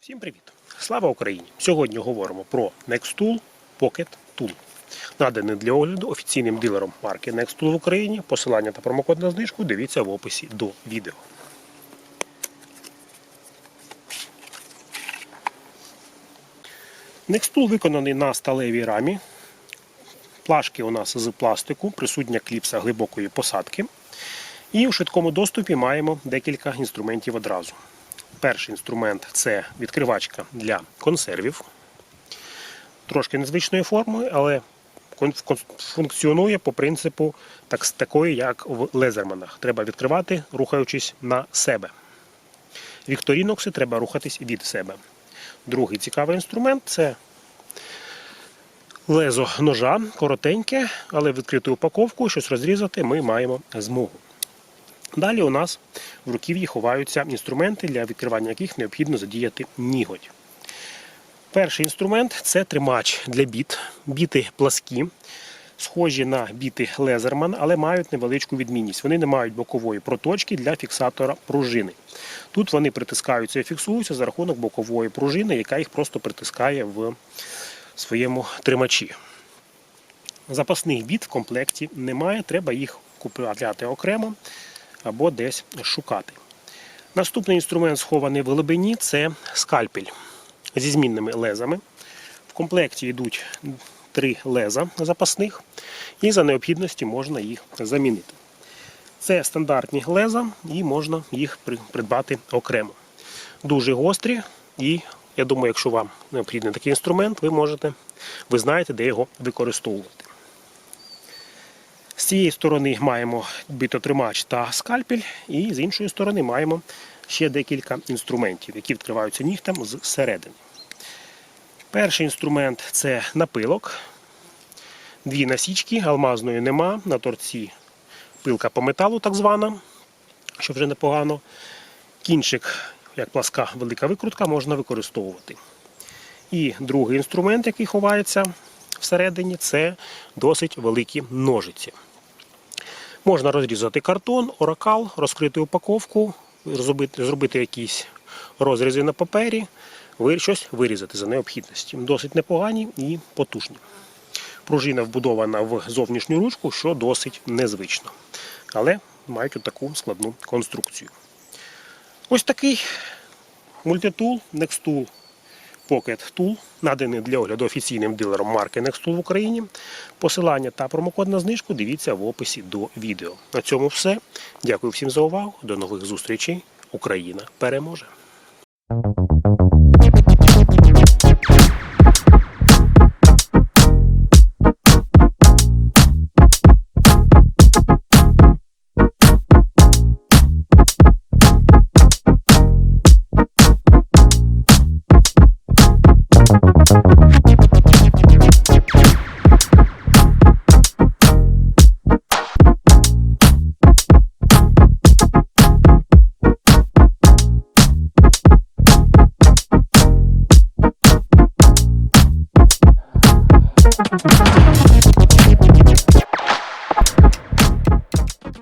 Всім привіт! Слава Україні! Сьогодні говоримо про Nextool Pocket Tool. Наданий для огляду офіційним дилером марки Nextool в Україні. Посилання та промокод на знижку дивіться в описі до відео. Nextool виконаний на сталевій рамі. Плашки у нас з пластику, присутня кліпса глибокої посадки. І у швидкому доступі маємо декілька інструментів одразу. Перший інструмент це відкривачка для консервів. Трошки незвичної форми, але функціонує по принципу так, такої, як в лезерманах. Треба відкривати, рухаючись на себе. Вікторінокси треба рухатись від себе. Другий цікавий інструмент це лезо ножа, коротеньке, але відкриту упаковку, щось розрізати ми маємо змогу. Далі у нас в руків'ї ховаються інструменти, для відкривання яких необхідно задіяти ніготь. Перший інструмент це тримач для біт. Біти пласкі, схожі на біти Лезерман, але мають невеличку відмінність. Вони не мають бокової проточки для фіксатора пружини. Тут вони притискаються і фіксуються за рахунок бокової пружини, яка їх просто притискає в своєму тримачі. Запасних біт в комплекті немає, треба їх купувати окремо або десь шукати. Наступний інструмент, схований в глибині, це скальпель зі змінними лезами. В комплекті йдуть три леза запасних, і за необхідності можна їх замінити. Це стандартні леза, і можна їх придбати окремо. Дуже гострі, і я думаю, якщо вам необхідний такий інструмент, ви можете, ви знаєте, де його використовувати. Цієї сторони маємо битотримач та скальпель, і з іншої сторони маємо ще декілька інструментів, які відкриваються нігтем зсередини. Перший інструмент це напилок. Дві насічки, алмазної нема, на торці пилка по металу, так звана, що вже непогано. Кінчик, як пласка велика викрутка, можна використовувати. І другий інструмент, який ховається всередині, це досить великі ножиці. Можна розрізати картон, оракал, розкрити упаковку, зробити, зробити якісь розрізи на папері, щось вирізати за необхідності. Досить непогані і потужні. Пружина вбудована в зовнішню ручку, що досить незвично. Але мають таку складну конструкцію. Ось такий мультитул Nextool Pocket Tool, наданий для огляду офіційним дилером марки Nextool в Україні. Посилання та промокод на знижку дивіться в описі до відео. На цьому все. Дякую всім за увагу. До нових зустрічей. Україна переможе!